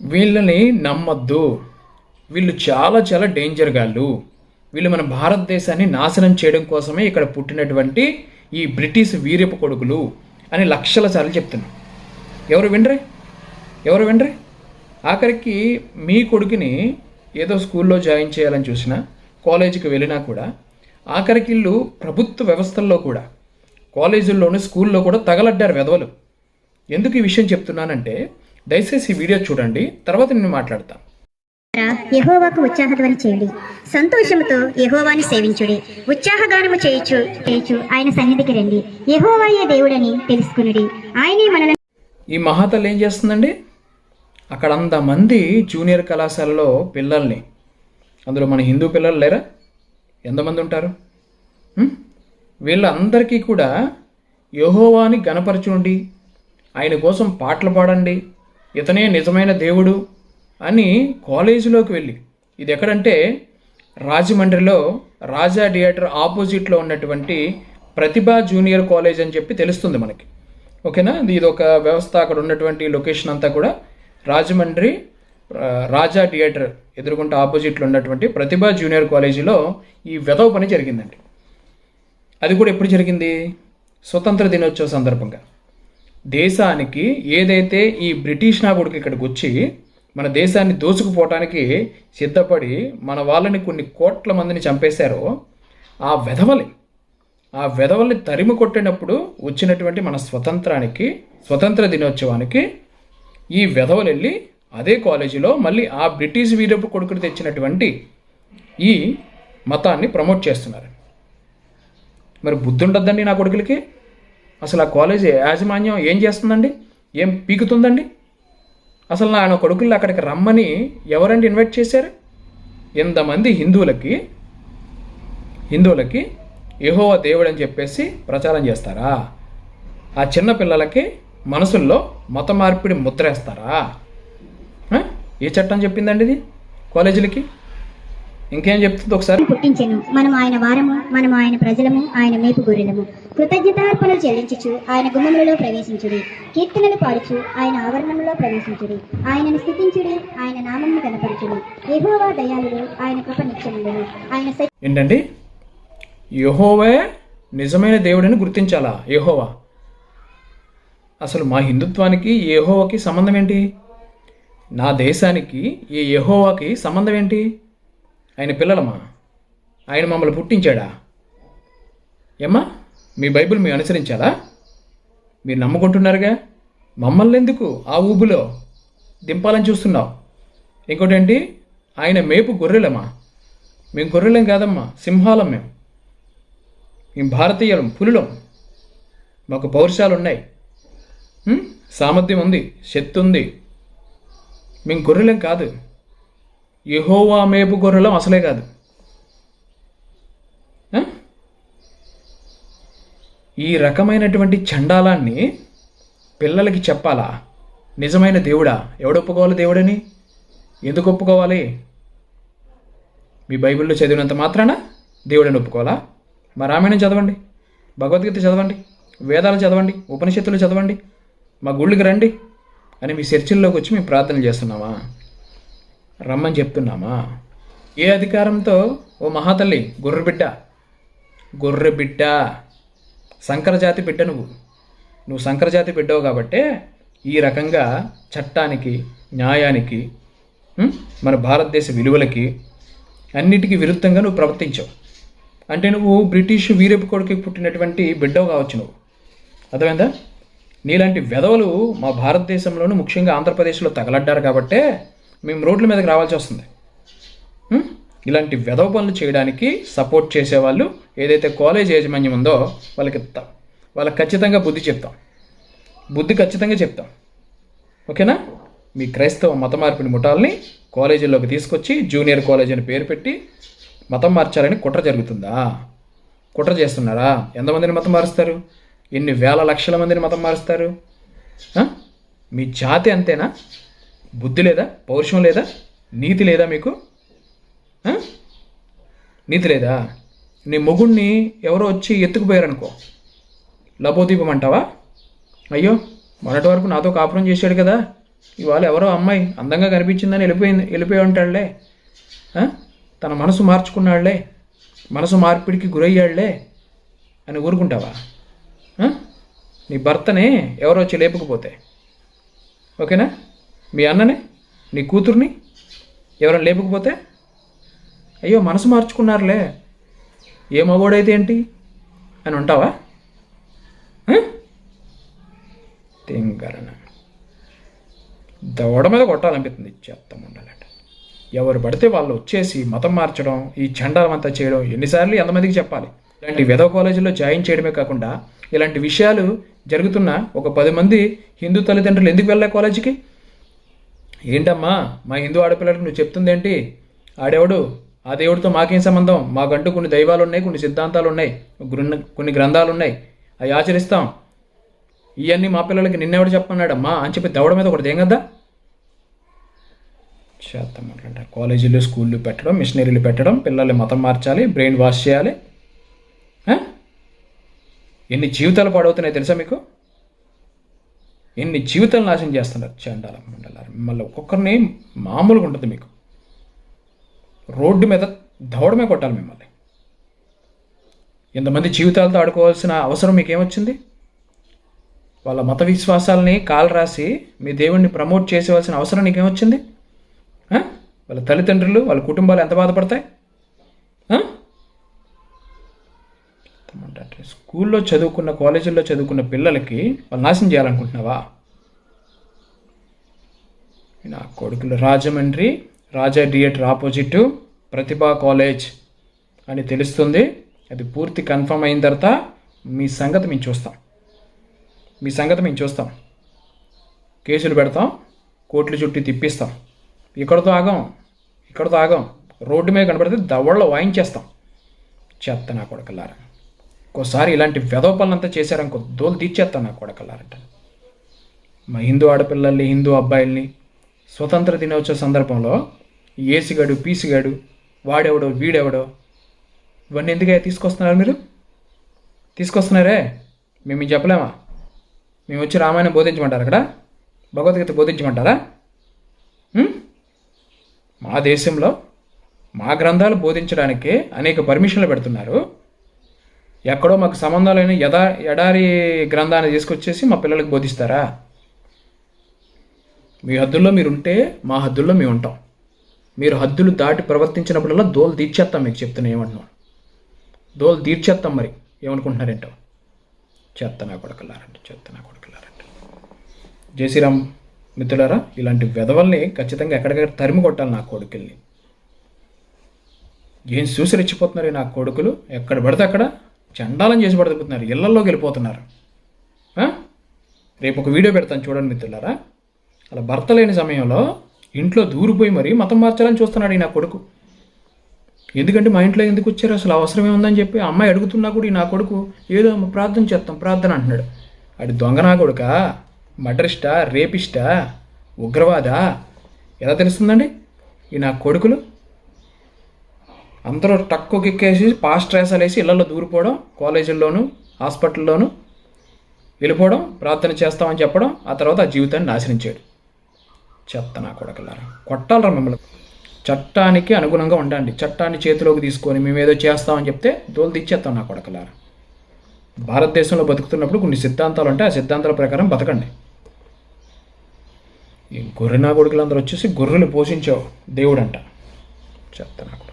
వీళ్ళని నమ్మద్దు. వీళ్ళు చాలా చాలా డేంజర్ గాళ్ళు. వీళ్ళు మన భారతదేశాన్ని నాశనం చేయడం కోసమే ఇక్కడ పుట్టినటువంటి ఈ బ్రిటిష్ వీరపు కొడుకులు అని లక్షల సార్లు చెప్తున్నారు. ఎవరు వినరే? ఎవరు వినరే? ఆఖరికి మీ కొడుకుని ఏదో స్కూల్లో జాయిన్ చేయాలని చూసినా కాలేజీకి వెళ్ళినా కూడా ఆఖరికి ఇల్లు ప్రభుత్వ వ్యవస్థల్లో కూడా కాలేజీల్లోనూ స్కూల్లో కూడా తగలడ్డారు వెధవలు. ఎందుకు ఈ విషయం చెప్తున్నానంటే దయచేసి ఈ వీడియో చూడండి తర్వాత నేను మాట్లాడతాను యహోవాకు ఉత్సాహధ్వని చేయండి. సంతోషముతో యహోవాని సేవించుడి. ఉత్సాహగానము చేయొచ్చు చేయొచ్చు ఆయన సన్నిధికి రండి. యహోవాయే దేవుడని తెలుసుకునుడి. ఆయనే మనలను ఈ మహాతల్లి ఏం చేస్తుందండి? అక్కడ అంతమంది జూనియర్ కళాశాలలో పిల్లల్ని అందులో మన హిందూ పిల్లలు లేరా? ఎంతమంది ఉంటారు? వీళ్ళందరికీ కూడా యహోవాని గణపరచుండి ఆయన కోసం పాటలు పాడండి ఇతనే నిజమైన దేవుడు అని కాలేజీలోకి వెళ్ళి. ఇది ఎక్కడంటే రాజమండ్రిలో రాజా థియేటర్ ఆపోజిట్లో ఉన్నటువంటి ప్రతిభా జూనియర్ కాలేజ్ అని చెప్పి తెలుస్తుంది మనకి. ఓకేనా? ఇది ఒక వ్యవస్థ. అక్కడ ఉన్నటువంటి లొకేషన్ అంతా కూడా రాజమండ్రి రాజా థియేటర్ ఎదుర్కొంటే ఆపోజిట్లో ఉన్నటువంటి ప్రతిభా జూనియర్ కాలేజీలో ఈ వెధవ పని జరిగిందండి. అది కూడా ఎప్పుడు జరిగింది? స్వతంత్ర దినోత్సవ సందర్భంగా. దేశానికి ఏదైతే ఈ బ్రిటిష్ నాయకుడికి ఇక్కడికి వచ్చి మన దేశాన్ని దోచుకుపోవటానికి సిద్ధపడి మన వాళ్ళని కొన్ని కోట్ల మందిని చంపేశారో ఆ వెధవలి ఆ వెధవల్ని తరిమి కొట్టినప్పుడు వచ్చినటువంటి మన స్వతంత్రానికి స్వతంత్ర దినోత్సవానికి ఈ వెధవలు వెళ్ళి అదే కాలేజీలో మళ్ళీ ఆ బ్రిటిష్ వీరపు కొడుకులు తెచ్చినటువంటి ఈ మతాన్ని ప్రమోట్ చేస్తున్నారు. మరి బుద్ధి ఉండద్దండి నా కొడుకులకి? అసలు ఆ కాలేజ్ యాజమాన్యం ఏం చేస్తుందండి? ఏం పీకుతుందండి? అసలు నా కొడుకులు అక్కడికి రమ్మని ఎవరండి ఇన్వైట్ చేశారు? ఎంతమంది హిందువులకి హిందువులకి యెహోవా దేవుడు అని చెప్పేసి ప్రచారం చేస్తారా? ఆ చిన్న పిల్లలకి మనసుల్లో మత మార్పిడి ముద్రేస్తారా ఏ చట్టం చెప్పిందండి ఇది? కాలేజీలకి? ఇంకేం చెప్తుంది ఒకసారి? పుట్టించెను మనం ఆయన వారము మనం ఆయన ప్రజలము ఆయన మేపు గొర్రెలము కృతజ్ఞతార్పణలు చెల్లించుచు ఆయన గుమ్మములలో ప్రవేశించుడి. కీర్తనలు పాడుచు ఆయన ఆవరణంలో ప్రవేశించుడి. ఆయనను స్థుతించుడి ఆయన నామమును కనపరచుడి. యెహోవా దయాళుడు ఆయన కృప నిత్యముండును. ఆయన ఏంటండి? యహోవే నిజమైన దేవుడని గుర్తించాలా? యహోవా. అసలు మా హిందుత్వానికి యహోవాకి సంబంధం ఏంటి? నా దేశానికి ఈ యహోవాకి సంబంధం ఏంటి? ఆయన పిల్లలమా ఆయన మమ్మల్ని పుట్టించాడా? ఏమ్మా మీ బైబిల్ మీరు అనుసరించాలా? మీరు నమ్ముకుంటున్నారుగా? మమ్మల్ని ఎందుకు ఆ ఊబులో దింపాలని చూస్తున్నావు? ఇంకోటేంటి ఆయన మేపు గొర్రెలమా మేము గొర్రెలం కాదమ్మా సింహాలం మేము మేము భారతీయులం పులులం. మాకు పౌరుషాలు ఉన్నాయి సామర్థ్యం ఉంది శక్తి ఉంది. మేము గొర్రెలం కాదు. యహోవా మేపు గొర్రెలం అసలే కాదు. ఈ రకమైనటువంటి చండాలాన్ని పిల్లలకి చెప్పాలా? నిజమైన దేవుడా? ఎవడు ఒప్పుకోవాలి దేవుడని? ఎందుకు ఒప్పుకోవాలి? మీ బైబిల్లో చదివినంత మాత్రాన దేవుడని ఒప్పుకోవాలా? మా రామాయణం చదవండి భగవద్గీత చదవండి వేదాలు చదవండి ఉపనిషత్తులు చదవండి మా గుళ్ళకి రండి అని మీ చర్చిల్లోకి వచ్చి మేము ప్రార్థన చేస్తున్నామా రమ్మని చెప్తున్నామా? ఏ అధికారంతో ఓ మహాతల్లి గొర్రె బిడ్డ గొర్రె బిడ్డ సంకరజాతి బిడ్డ నువ్వు. నువ్వు సంకరజాతి బిడ్డవు కాబట్టే ఈ రకంగా చట్టానికి న్యాయానికి మన భారతదేశ విలువలకి అన్నిటికీ విరుద్ధంగా నువ్వు ప్రవర్తించావు. అంటే నువ్వు బ్రిటిష్ వీరపు కొడుకు పుట్టినటువంటి బిడ్డవు కావచ్చు నువ్వు. అర్థమైందా? నీలాంటి వెధవలు మా భారతదేశంలోనూ ముఖ్యంగా ఆంధ్రప్రదేశ్లో తగలడ్డారు కాబట్టే మేము రోడ్ల మీదకి రావాల్సి వస్తుంది. ఇలాంటి వెధవ పనులు చేయడానికి సపోర్ట్ చేసేవాళ్ళు ఏదైతే కాలేజ్ యాజమాన్యం ఉందో వాళ్ళకి ఇస్తాం వాళ్ళకి ఖచ్చితంగా బుద్ధి చెప్తాం. బుద్ధి ఖచ్చితంగా చెప్తాం. ఓకేనా? మీ క్రైస్తవ మత మార్పిడి ముఠాల్ని కాలేజీలోకి తీసుకొచ్చి జూనియర్ కాలేజ్ అని పేరు పెట్టి మతం మార్చాలని కుట్ర జరుగుతుందా? కుట్ర చేస్తున్నారా? ఎంతమందిని మతం మారుస్తారు? ఎన్ని వేల లక్షల మందిని మతం మారుస్తారు? మీ జాతి అంతేనా? బుద్ధి లేదా? పౌరుషం లేదా? నీతి లేదా మీకు? నీతి లేదా? నీ మొగుణ్ణి ఎవరో వచ్చి ఎత్తుకుపోయారనుకో. లబోదీపం అంటావా? అయ్యో మొన్నటి వరకు నాతో కాపురం చేశాడు కదా. ఇవాళ ఎవరో అమ్మాయి అందంగా కనిపించిందని వెళ్ళిపోయింది వెళ్ళిపోయి ఉంటాడులే. తన మనసు మార్చుకున్నాడులే. మనసు మార్పిడికి గురయ్యాడులే అని ఊరుకుంటావా? నీ భర్తని ఎవరో వచ్చి లేపకపోతే. ఓకేనా? మీ అన్నని? నీ కూతుర్ని? ఎవరైనా లేపకపోతే? అయ్యో మనసు మార్చుకున్నారులే. ఏమవోడైతే ఏంటి? అని ఉంటావా? తింగరన. దవడ మీద కొట్టాలనిపిస్తుంది. చెత్తం ఉండాలంటే ఎవరు పడితే వాళ్ళు వచ్చేసి మతం మార్చడం ఈ చండాలం అంతా చేయడం ఎన్నిసార్లు ఎంతమందికి చెప్పాలి. ఇలాంటి వెదవ కాలేజీలో జాయిన్ చేయడమే కాకుండా ఇలాంటి విషయాలు జరుగుతున్న ఒక పది మంది హిందూ తల్లిదండ్రులు ఎందుకు వెళ్ళా కాలేజీకి? ఏంటమ్మా? మా హిందూ ఆడపిల్లలకు నువ్వు చెప్తుంది ఏంటి ఆడేవాడు? ఆ దేవుడితో మాకేం సంబంధం? మాకంటూ కొన్ని దైవాలు ఉన్నాయి కొన్ని సిద్ధాంతాలు ఉన్నాయి గురున్న- కొన్ని గ్రంథాలు ఉన్నాయి అవి ఆచరిస్తాం. ఇవన్నీ మా పిల్లలకి నిన్నెవడు చెప్పన్నాడమ్మా అని చెప్పి దవడ మీద ఒకటి ఏం కదా చేస్తాం కాలేజీలు స్కూళ్ళు పెట్టడం మిషనరీలు పెట్టడం పిల్లల్ని మతం మార్చాలి బ్రెయిన్ వాష్ చేయాలి. ఎన్ని జీవితాలు పాడవుతున్నాయి తెలుసా మీకు? ఎన్ని జీవితాలు నాశనం చేస్తున్నారు చండాల మండలారు మిమ్మల్ని ఒక్కొక్కరిని మామూలుగా ఉంటుంది మీకు. రోడ్డు మీద దవడమే కొట్టాలి మిమ్మల్ని. ఇంతమంది జీవితాలతో ఆడుకోవాల్సిన అవసరం మీకేమొచ్చింది? వాళ్ళ మత విశ్వాసాలని కాలు రాసి మీ దేవుణ్ణి ప్రమోట్ చేసేవలసిన అవసరం నీకేమొచ్చింది? వాళ్ళ తల్లిదండ్రులు వాళ్ళ కుటుంబాలు ఎంత బాధపడతాయి? స్కూల్లో చదువుకున్న కాలేజీల్లో చదువుకున్న పిల్లలకి వాళ్ళు నాశనం చేయాలనుకుంటున్నావా? నా కొడుకులు Rajahmundry Raja theatre opposite Pratibha college అని తెలుస్తుంది. అది పూర్తి కన్ఫర్మ్ అయిన తర్వాత మీ సంగతి మేము చూస్తాం. మీ సంగతి మేము చూస్తాం. కేసులు పెడతాం కోట్లు చుట్టి తిప్పిస్తాం. ఇక్కడతో ఆగం ఇక్కడతో ఆగం. రోడ్డు మీద కనబడితే దవడలో వాయించేస్తాం. చెత్త నా కొడుకులారా. ఒక్కోసారి ఇలాంటి వెధవ పనులంతా చేశారనుకో దోలు తీర్చేస్తాను నా కొడకల్లారంట. మా హిందూ ఆడపిల్లల్ని హిందూ అబ్బాయిల్ని స్వతంత్ర దినోత్సవ సందర్భంలో ఏసిగాడు పీసిగాడు వాడెవడో వీడెవడో ఇవన్నీ ఎందుకయ్యా తీసుకొస్తున్నారు మీరు? తీసుకొస్తున్నారే? మేము చెప్పలేమా? మేము వచ్చి రామాయణం బోధించమంటారు అక్కడ? భగవద్గీత బోధించమంటారా? మా దేశంలో మా గ్రంథాలు బోధించడానికి అనేక పర్మిషన్లు పెడుతున్నారు. ఎక్కడో మాకు సంబంధం లేని యథా ఎడారి గ్రంథాన్ని తీసుకొచ్చేసి మా పిల్లలకు బోధిస్తారా? మీ హద్దుల్లో మీరు ఉంటే మా హద్దుల్లో మేము ఉంటాం మీరు హద్దులు దాటి ప్రవర్తించినప్పుడల్లా దోలు తీర్చేస్తాం మీకు చెప్తున్నా ఏమంటున్నాను దోలు తీర్చేస్తాం మరి. ఏమనుకుంటున్నారేంటో? చెత్త నా కొడకలారంటే చెత్త నా కొడకలారంటే జై శ్రీరామ్ మిత్రులారా ఇలాంటి వెధవల్ని ఖచ్చితంగా ఎక్కడికక్కడ తరిమి కొట్టాలి నా కొడుకుల్ని. ఏం చూసి రెచ్చిపోతున్నారు నా కొడుకులు? ఎక్కడ పడితే అక్కడ చండాలం చేసి పడుతున్నారు ఇళ్ళలోకి వెళ్ళిపోతున్నారు రేపు ఒక వీడియో పెడతాను చూడండి మిత్రులారా. అలా భర్త లేని సమయంలో ఇంట్లో దూరిపోయి మరీ మతం మార్చాలని చూస్తున్నాడు ఈ నా కొడుకు. ఎందుకంటే మా ఇంట్లో ఎందుకు వచ్చారు? అసలు అవసరం ఏముందని చెప్పి అమ్మాయి అడుగుతున్నా కూడా ఈ నా కొడుకు ఏదో ప్రార్థన చేస్తాం ప్రార్థన అంటున్నాడు. అది దొంగ నా కొడుక? మర్డరిస్టా? రేపిస్టా? ఉగ్రవాదా? ఎలా తెలుస్తుందండి? ఈ నా కొడుకులు? అందరూ టక్కు కిక్కేసి పాస్ట్ రేసాలు వేసి ఇళ్ళలో దూరిపోవడం కాలేజీల్లోనూ హాస్పిటల్లోనూ వెళ్ళిపోవడం ప్రార్థన చేస్తామని చెప్పడం ఆ తర్వాత ఆ జీవితాన్ని నాశనం చేయడం. చెత్త నా కొడకలారా. కొట్టాలరా మిమ్మల్ని. చట్టానికి అనుగుణంగా ఉండండి. చట్టాన్ని చేతిలోకి తీసుకొని మేము ఏదో చేస్తామని చెప్తే దోలు తెచ్చేస్తాం నా కొడకలారా. భారతదేశంలో బతుకుతున్నప్పుడు కొన్ని సిద్ధాంతాలు ఉంటాయి ఆ సిద్ధాంతాల ప్రకారం బతకండి. ఈ గొర్రె నా కొడుకులందరూ వచ్చేసి గొర్రెలు పోషించావు. దేవుడంట. చెత్త నాకు